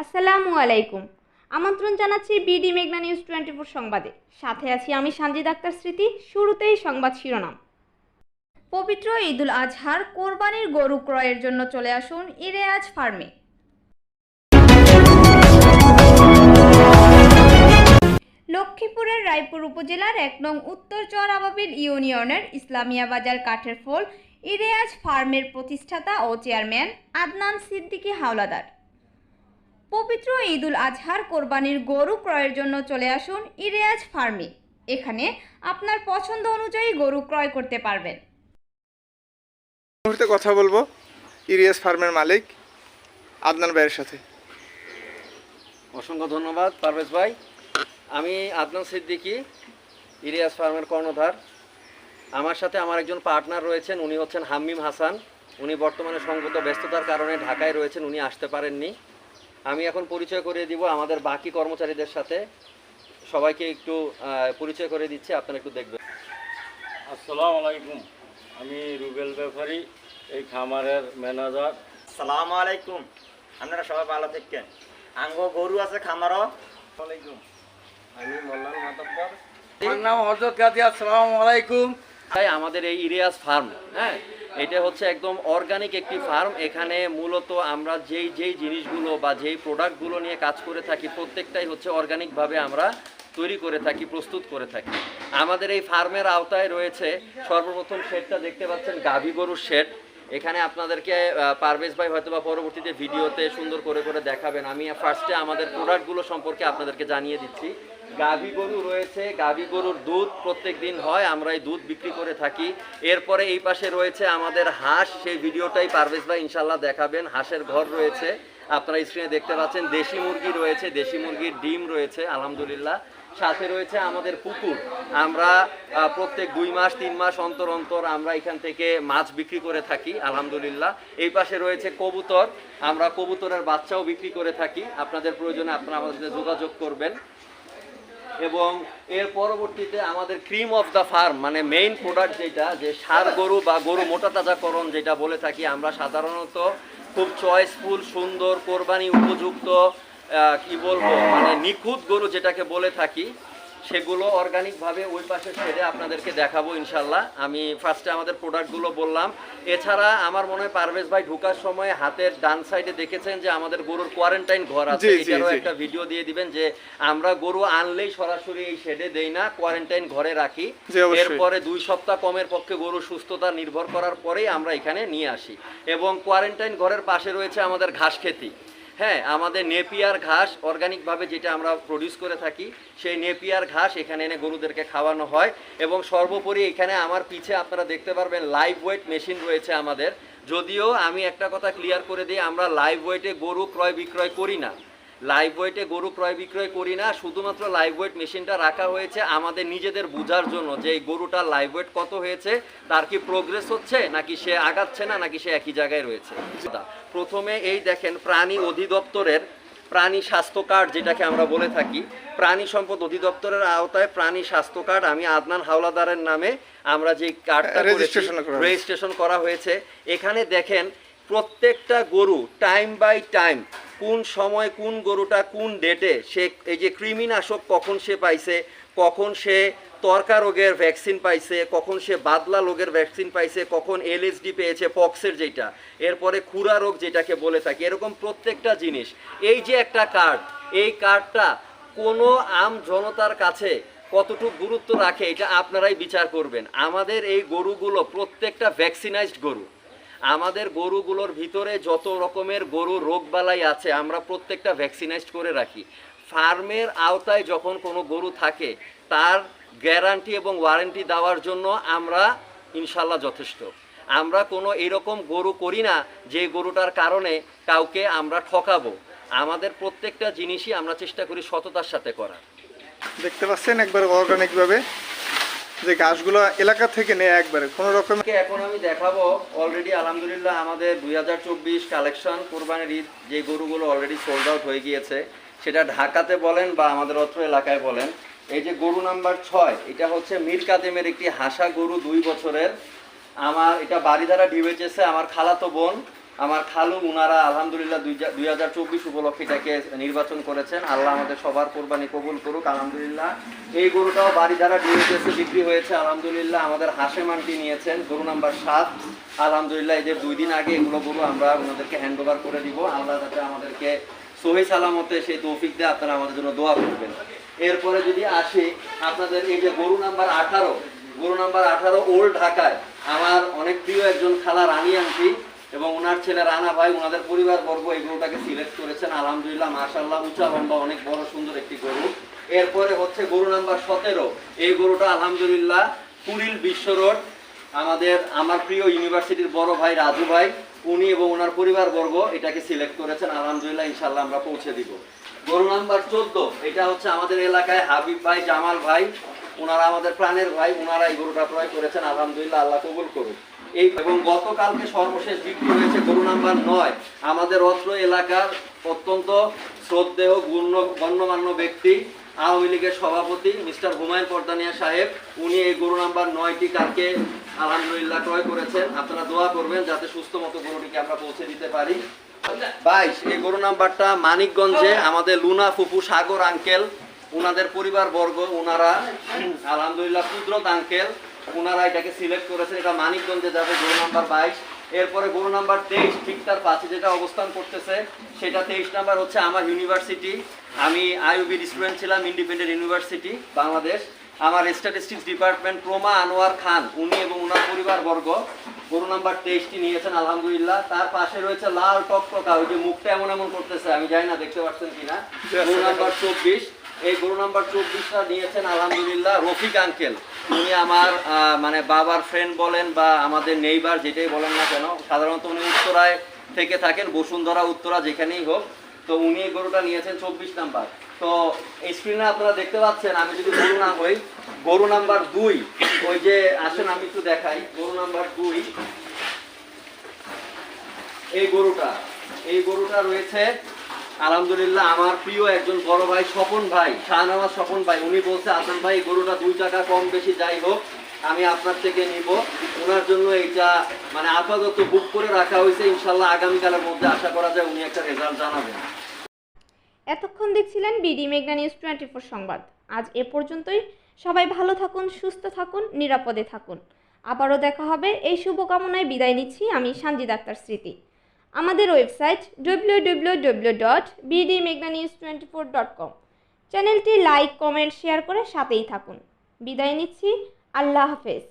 আসসালামু আলাইকুম। আমন্ত্রণ জানাচ্ছি বিডি মেঘনা নিউজ টোয়েন্টি ফোর সংবাদে। সাথে আছি আমি সানজিদ আক্তার স্মৃতি, শুরুতেই সংবাদ শিরোনাম। পবিত্র ঈদুল আজহার কোরবানির গরু ক্রয়ের জন্য চলে আসুন ইরেয়াজ ফার্মে। লক্ষ্মীপুরের রায়পুর উপজেলার এক নং উত্তর চর আবাবিল ইউনিয়নের ইসলামিয়া বাজার কাঠের ফোল ইরেয়াজ ফার্মের প্রতিষ্ঠাতা ও চেয়ারম্যান আদনান সিদ্দিকী হাওলাদার। পবিত্র ঈদুল আজহার কোরবানির গরু ক্রয়ের জন্য চলে আসুন ইরেয়াজ ফার্মে। এখানে আপনার পছন্দ অনুযায়ী গরু ক্রয় করতে পারবেন। মুহূর্তে কথা বলব ইরিয়াস ফার্মের মালিক আদনান ভাইয়ের সাথে। অসংখ্য ধন্যবাদ পারভেজ ভাই। আমি আদনান সিদ্দিকী ইরিয়াস ফার্মের কর্ণধার। আমার সাথে আমার একজন পার্টনার রয়েছেন উনি হচ্ছেন হাম্মিম হাসান। উনি বর্তমানে সঙ্গত ব্যস্ততার কারণে ঢাকায় রয়েছেন উনি আসতে পারেননি। আমি এখন পরিচয় করিয়ে দিব আমাদের বাকি কর্মচারীদের সাথে। সবাইকে একটু পরিচয় করে দিচ্ছি আপনারা একটু দেখবেন। আসসালামু আলাইকুম। আমি রুবেল ব্যাপারী এই খামারের ম্যানেজার। সালামু আলাইকুম। আপনারা সবাই ভালো থাকেন আঙ্গ গরু আছে খামারও। আলাইকুম। আমি মোল্লাল মাতাব্বর। আমার নাম হজরত গাজী। আসসালামু আলাইকুম। তাই আমাদের এই ইরিয়াস ফার্ম হ্যাঁ এটা হচ্ছে একদম অর্গানিক একটি ফার্ম। এখানে মূলত আমরা যেই যেই জিনিসগুলো বা যেই প্রোডাক্টগুলো নিয়ে কাজ করে থাকি, প্রত্যেকটাই হচ্ছে অর্গানিকভাবে আমরা তৈরি করে থাকি, প্রস্তুত করে থাকি। আমাদের এই ফার্মের আওতায় রয়েছে সর্বপ্রথম শেডটা দেখতে পাচ্ছেন, গাভী গরুর শেড এখানে আপনাদেরকে পারভেজ ভাই হয়তো বা পরবর্তীতে ভিডিওতে সুন্দর করে করে দেখাবেন। আমি ফার্স্টে আমাদের প্রোডাক্টগুলো সম্পর্কে আপনাদেরকে জানিয়ে দিচ্ছি। গাভী গরু রয়েছে, গাভী গরুর দুধ প্রত্যেক দিন হয় আমরা এই দুধ বিক্রি করে থাকি। এরপরে এই পাশে রয়েছে আমাদের হাঁস, সেই ভিডিওটাই পারভেজ ভাই ইনশাল্লাহ দেখাবেন। হাঁসের ঘর রয়েছে, আপনারা স্ক্রিনে দেখতে পাচ্ছেন। দেশি মুরগি রয়েছে, দেশি মুরগির ডিম রয়েছে, আলহামদুলিল্লাহ। সাথে রয়েছে আমাদের পুকুর। আমরা প্রত্যেক দুই মাস, তিন মাস অন্তর অন্তর আমরা এখান থেকে মাছ বিক্রি করে থাকি, আলহামদুলিল্লাহ। এই পাশে রয়েছে কবুতর। আমরা কবুতরের বাচ্চাও বিক্রি করে থাকি। আপনাদের প্রয়োজনে আপনারা আমাদের সাথে যোগাযোগ করবেন। এবং এর পরবর্তীতে আমাদের ক্রিম অফ দ্য ফার্ম মানে মেইন প্রোডাক্ট যেটা, যে সার গরু বা গরু মোটা তাজাকরণ যেটা বলে থাকি, আমরা সাধারণত খুব চয়েসফুল সুন্দর, কোরবানি উপযুক্ত কি বলব মানে নিখুঁত গরু যেটাকে বলে থাকি সেগুলো অর্গানিকভাবে ওই পাশে ছেড়ে আপনাদেরকে দেখাবো ইনশাল্লাহ। আমি ফার্স্টে আমাদের প্রোডাক্টগুলো বললাম। এছাড়া আমার মনে হয় পারভেজ ভাই ঢোকার সময় হাতের ডান সাইডে দেখেছেন যে আমাদের গরুর কোয়ারেন্টাইন ঘর আছে। এটারও একটা ভিডিও দিয়ে দিবেন যে আমরা গরু আনলেই সরাসরি এই শেডে দেই না কোয়ারেন্টাইন ঘরে রাখি। এরপরে দুই সপ্তাহ কমের পক্ষে গরু সুস্থতা নির্ভর করার পরেই আমরা এখানে নিয়ে আসি। এবং কোয়ারেন্টাইন ঘরের পাশে রয়েছে আমাদের ঘাস খেতি। হ্যাঁ আমাদের নেপিয়ার ঘাস অর্গানিকভাবে যেটা আমরা প্রডিউস করে থাকি, সেই নেপিয়ার ঘাস এখানে এনে গরুদেরকে খাওয়ানো হয় এবং সর্বোপরি এখানে আমার পিছে আপনারা দেখতে পারবেন লাইভ ওয়েট মেশিন রয়েছে আমাদের। যদিও আমি একটা কথা ক্লিয়ার করে দিই, আমরা লাইভ ওয়েটে গরু ক্রয় বিক্রয় করি না। লাইভ ওয়েটে গরু ক্রয় বিক্রয় করি না শুধুমাত্র লাইভ ওয়েট মেশিনটা রাখা হয়েছে আমাদের নিজেদের বোঝার জন্য যে এই গরুটার লাইভ ওয়েট কত হয়েছে তার কি প্রোগ্রেস হচ্ছে নাকি সে আগাচ্ছে না নাকি সে একই জায়গায় রয়েছে প্রথমে এই দেখেন প্রাণী অধিদপ্তরের প্রাণী স্বাস্থ্য কার্ড যেটাকে আমরা বলে থাকি প্রাণী সম্পদ অধিদপ্তরের আওতায় প্রাণী স্বাস্থ্য কার্ড আমি আদনান হাওলাদারের নামে আমরা যে কার্ডটা। রেজিস্ট্রেশন করা হয়েছে এখানে দেখেন প্রত্যেকটা গরু টাইম বাই টাইম কোন সময় কোন গরুটা কোন ডেটে সে এই যে কৃমিনাশক কখন সে পাইছে, কখন সে তর্কা রোগের ভ্যাকসিন পাইছে, কখন সে বাদলা রোগের ভ্যাকসিন পাইছে, কখন এলএসডি পেয়েছে পক্সের যেটা এরপরে খুরা রোগ যেটাকে বলে থাকে, এরকম প্রত্যেকটা জিনিস। এই যে একটা কার্ড এই কার্ডটা কোনো আম জনতার কাছে কতটুকু গুরুত্ব রাখে, এটা আপনারাই বিচার করবেন। আমাদের এই গরুগুলো প্রত্যেকটা ভ্যাকসিনাইজড গরু। আমাদের গরুগুলোর ভিতরে যত রকমের গরু রোগবালাই আছে, আমরা প্রত্যেকটা ভ্যাকসিনাইজড করে রাখি। ফার্মের আওতায় যখন কোনো গরু থাকে, তার গ্যারান্টি এবং ওয়ারেন্টি দেওয়ার জন্য আমরা ইনশাল্লাহ যথেষ্ট। আমরা কোনো এরকম গরু করি না যে গরুটার কারণে কাউকে আমরা ঠকাবো। আমাদের প্রত্যেকটা জিনিসই আমরা চেষ্টা করি সততার সাথে করার। দেখতে পাচ্ছেন একবার অর্গানিক ভাবে। যে ঘাসগুলো এলাকা থেকে নেয় একবারে, কোনো রকম এখন আমি দেখাবো অলরেডি আলহামদুলিল্লাহ আমাদের দুই হাজার চব্বিশ কালেকশন কোরবানির ঈদ যে গরুগুলো অলরেডি সোল্ড আউট হয়ে গিয়েছে, সেটা ঢাকাতে বলেন বা আমাদের অত্র এলাকায় বলেন। এই যে গরু নাম্বার ছয়, এটা হচ্ছে মীর কাদেমের একটি হাসা গরু দুই বছরের। আমার, এটা বাড়িধারা ডিবেচেছে আমার খালাতো বোন। আমার খালু উনারা আলহামদুলিল্লাহ দুই হাজার চব্বিশ উপলক্ষে এটাকে নির্বাচন করেছেন। আল্লাহ আমাদের সবার কোরবানি কবুল করুক, আলহামদুলিল্লাহ। এই গরুটাও বাড়ি দ্বারা ডিএসএসে বিক্রি হয়েছে, আলহামদুলিল্লাহ। আমাদের হাসেম আন্টি নিয়েছেন, গরু নাম্বার সাত। আলহামদুলিল্লাহ এদের দুই দিন আগে এগুলো গরু আমরা ওনাদেরকে হ্যান্ড ওভার করে দিব। আল্লাহ যাতে আমাদেরকে সহি সালামতে সেই তৌফিক দিয়ে, আপনারা আমাদের জন্য দোয়া করবেন। এরপরে যদি আসি, আপনাদের এই যে গরু নাম্বার আঠারো, গরু নাম্বার আঠারো, ওল্ড ঢাকায়। আমার অনেক প্রিয় একজন খালা রানী আন্টি এবং ওনার ছেলে রানা ভাই, ওনাদের পরিবার বর্গ এই গরুটাকে সিলেক্ট করেছেন। আলহামদুলিল্লাহ মাশাল্লাহ উঁচা লম্বা, অনেক বড়, সুন্দর একটি গরু। এরপরে হচ্ছে গরু নাম্বার সতেরো। এই গরুটা আলহামদুলিল্লাহ কুড়িল বিশ্ব রোড। আমাদের, আমার প্রিয় ইউনিভার্সিটির বড় ভাই রাজু ভাই, উনি এবং ওনার পরিবার বর্গ এটাকে সিলেক্ট করেছেন। আলহামদুলিল্লাহ ইনশাল্লাহ আমরা পৌঁছে দিব। গরু নাম্বার চোদ্দ, এটা হচ্ছে আমাদের এলাকায় হাবিব ভাই, জামাল ভাই। ওনারা আমাদের প্রাণের ভাই, ওনারা এই গরুটা ক্রয় করেছেন। আলহামদুলিল্লাহ, আল্লাহ কবুল করুন এই এবং গতকালকে সর্বশেষ বিক্রি হয়েছে গরু নাম্বার নয়। আমাদের অত্র এলাকার অত্যন্ত শ্রদ্ধেয় গুণ্য গণ্যমান্য ব্যক্তি, আওয়ামী লীগের সভাপতি মিস্টার হুমায়ুন পর্দানিয়া সাহেব, উনি এই গরু নাম্বার নয়টি কালকে আলহামদুলিল্লাহ ক্রয় করেছেন। আপনারা দোয়া করবেন যাতে সুস্থ মতো গরুটিকে আমরা পৌঁছে দিতে পারি। বাইশ, এই গরু নাম্বারটা মানিকগঞ্জে আমাদের লুনা ফুপু সাগর আঙ্কেল ওনাদের পরিবার বর্গ ওনারা আলহামদুলিল্লাহ কুদরত আঙ্কেল ওনারা এটাকে সিলেক্ট করেছেন এটা মানিকগঞ্জে যাবে গরু নাম্বার বাইশ। এরপরে গরু নাম্বার তেইশ ঠিক তার পাশে যেটা অবস্থান করতেছে সেটা তেইশ নাম্বার হচ্ছে আমার ইউনিভার্সিটি আমি আইউবির স্টুডেন্ট ছিলাম ইন্ডিপেন্ডেন্ট ইউনিভার্সিটি বাংলাদেশ। আমার স্ট্যাটিস্টিক্স ডিপার্টমেন্ট প্রমা আনোয়ার খান উনি এবং ওনার পরিবারবর্গ গরু নাম্বার তেইশটি নিয়েছেন আলহামদুলিল্লাহ। তার পাশে রয়েছে লাল টকটকা ওই যে মুখটা এমন এমন করতেছে আমি জানি না দেখতে পাচ্ছেন কিনা। গরু নাম্বার চব্বিশ এই গরু নাম্বার চব্বিশটা নিয়েছেন, আলহামদুলিল্লাহ, রফিক আঙ্কেল। উনি আমার মানে বাবার ফ্রেন্ড বলেন বা আমাদের নেইবার যেটাই বলেন না কেন, সাধারণত উনি উত্তরায় থেকে থাকেন, বসুন্ধরা, উত্তরা, যেখানেই হোক। তো উনি এই গরুটা নিয়েছেন চব্বিশ নাম্বার। তো স্ক্রিনে আপনারা দেখতে পাচ্ছেন, আমি যদি গরু না হই, গরু নাম্বার দুই, ওই যে আসেন, আমি একটু দেখাই, গরু নাম্বার দুই। এই গরুটা এই গরুটা রয়েছে আলহামদুলিল্লাহ, আমার প্রিয় একজন বড় ভাই স্বপন ভাই শাহনওয়াজ স্বপন ভাই, উনি বলছে আসল ভাই গরুটা দুই টাকা কম বেশি, যাই হোক, আমি আপনার থেকে নিব। ওনার জন্য এইটা মানে আপাতত বুক করে রাখা হয়েছে। ইনশাল্লাহ আগামীকালের মধ্যে আশা করা যায় উনি একটা রেজাল্ট জানাবেন। এতক্ষণ দেখছিলেন বিডি মেঘনা নিউজ টোয়েন্টি ফোর সংবাদ। আজ এ পর্যন্তই। সবাই ভালো থাকুন, সুস্থ থাকুন, নিরাপদে থাকুন। আবারও দেখা হবে। এই শুভকামনায় বিদায় নিচ্ছি আমি সানজিদ আক্তার স্মৃতি। আমাদের website W W W dot news twenty four dot com চ্যানেলটি লাইক, কমেন্ট, শেয়ার করে সাথেই থাকুন। বিদায় নিচ্ছি। আল্লাহ হাফেজ।